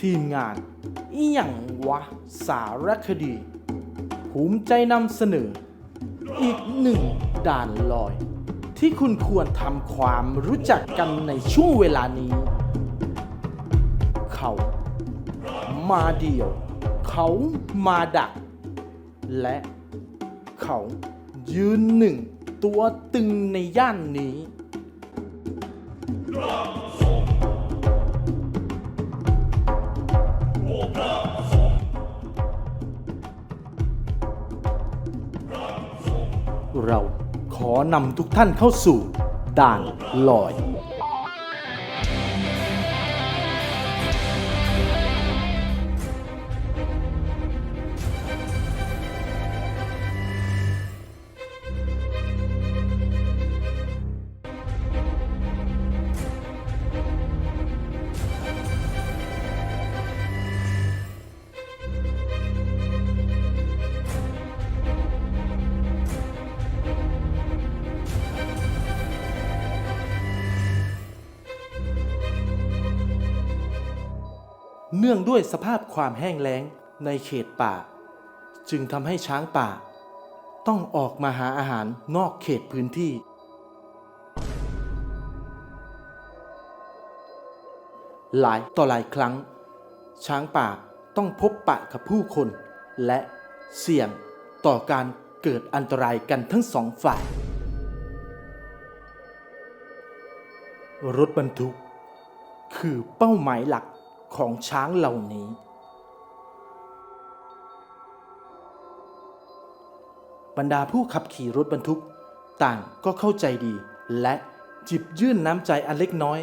ทีมงานอีหยังวะ สารคดี ภูมิใจนำเสนอ อีกหนึ่งด่านลอย ที่คุณควรทำความรู้จักกันในช่วงเวลานี้ เขา มาเดียว เขามาดัก และเขายืนหนึ่งตัวตึงในย่านนี้ เราขอนำทุกท่านเข้าสู่ด่านลอย เนื่องด้วยสภาพความแห้งแล้งในเขตป่า จึงทำให้ช้างป่า ต้องออกมาหาอาหารนอกเขตพื้นที่ หลายต่อหลายครั้ง ช้างป่าต้องพบปะกับผู้คน และเสี่ยงต่อการเกิดอันตรายกันทั้งสองฝ่าย รถบรรทุก คือเป้าหมายหลัก ของช้างเหล่านี้ บรรดาผู้ขับขี่รถบรรทุกต่างก็เข้าใจดี และจิบยื่นน้ำใจอันเล็กน้อย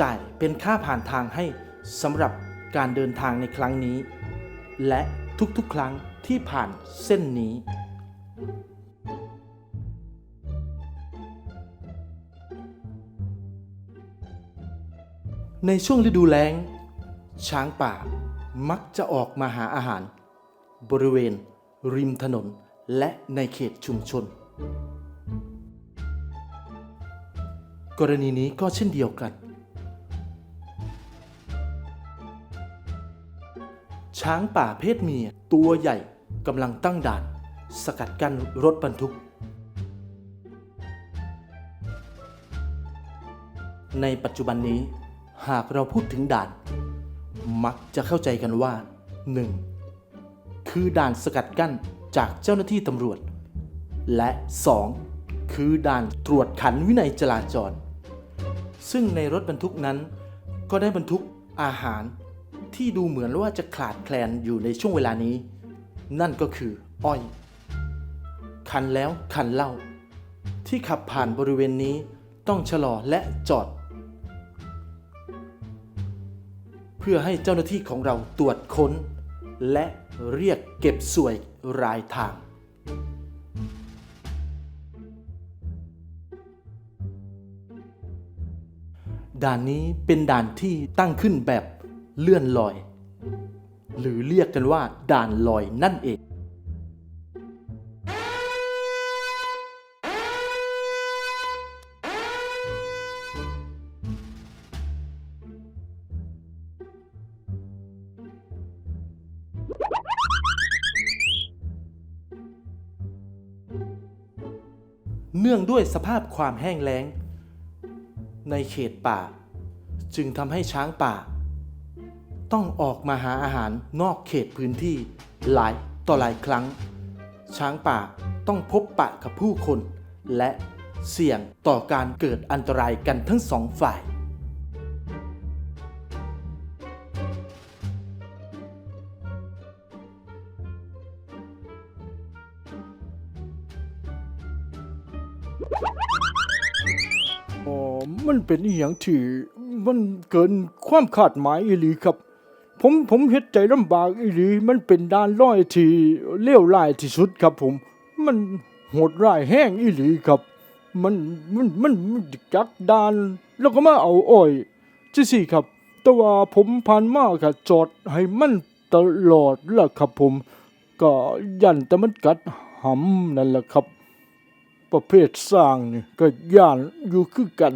จ่ายเป็นค่าผ่านทางให้สำหรับการเดินทางในครั้งนี้ และทุกๆครั้งที่ผ่านเส้นนี้ ในช่วงฤดูแล้ง ช้างป่ามักจะออกมาหาอาหาร บริเวณ ริมถนนและในเขตชุมชน กรณีนี้ก็เช่นเดียวกัน ช้างป่าเพศเมียตัวใหญ่กำลังตั้งด่าน สกัดกั้นรถบรรทุก ในปัจจุบันนี้หากเราพูดถึงด่าน มักจะเข้าใจกันว่า 1. คือด่านสกัดกั้นจากเจ้าหน้าที่ตำรวจ และ 2. คือด่านตรวจขันวินัยจราจร ซึ่งในรถบรรทุกนั้น ก็ได้บรรทุกอาหารที่ดูเหมือนว่าจะขาดแคลนอยู่ในช่วงเวลานี้ นั่นก็คือ อ้อย คันแล้วคันเล่า ที่ขับผ่านบริเวณนี้ต้องชะลอและจอด พื่อให้เจ้าหน้าที่ของเราตรวจค้น และเรียกเก็บสวยรายทาง ด่านนี้เป็นด่านที่ตั้งขึ้นแบบเลื่อนลอย หรือเรียกกันว่าด่านลอยนั่นเอง เนื่องด้วยสภาพความแห้งแล้ง ในเขตป่า จึงทำให้ช้างป่า ต้องออกมาหาอาหารนอกเขตพื้นที่หลายต่อหลายครั้ง ช้างป่าต้องพบปะกับผู้คน และเสี่ยงต่อการเกิดอันตรายกันทั้งสองฝ่าย อ๋อมันเป็นอีหยังที่มันเกินความคาดหมายอีหลีครับ ผมผมเฮ็ดใจลำบากอีหลีมันเป็นด้านร้อยที่เลวร้ายที่สุดครับผม มันโหดร้ายแห้งอีหลีครับ มันมันมันมันจักดานแล้วก็มาเอาอ้อยจังซี่ครับ แต่ว่าผมผ่านมาก็จอดให้มันตลอดล่ะครับผม ก็ยันแต่มันกัดหำนั่นแหละครับ ประเภทสร้างนี่ก็ย่านอยู่คือกัน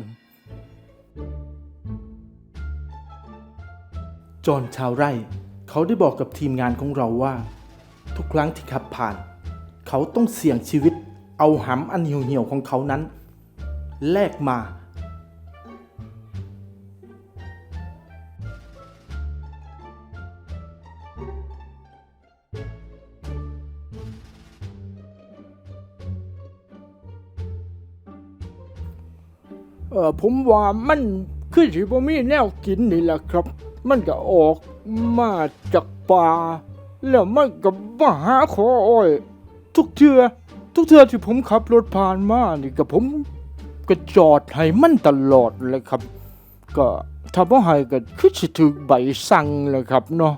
จอห์นชาวไร่ เขาได้บอกกับทีมงานของเราว่า ทุกครั้งที่ขับผ่าน เขาต้องเสี่ยงชีวิตเอาหำอันเหี่ยวๆของเขานั้น แลกมา เออผมว่ามันคือสิบ่มีแนวกินนี่แหละครับ มันก็ออกมาจากป่าแล้วมันก็มาหาขออ้อย ทุกเทือทุกเทือที่ผมขับรถผ่านมานี่ก็ผมก็จอดให้มันตลอดเลยครับ ก็ถ้าบ่ให้ก็คือสิถึกใบสั่งเลยครับเนาะ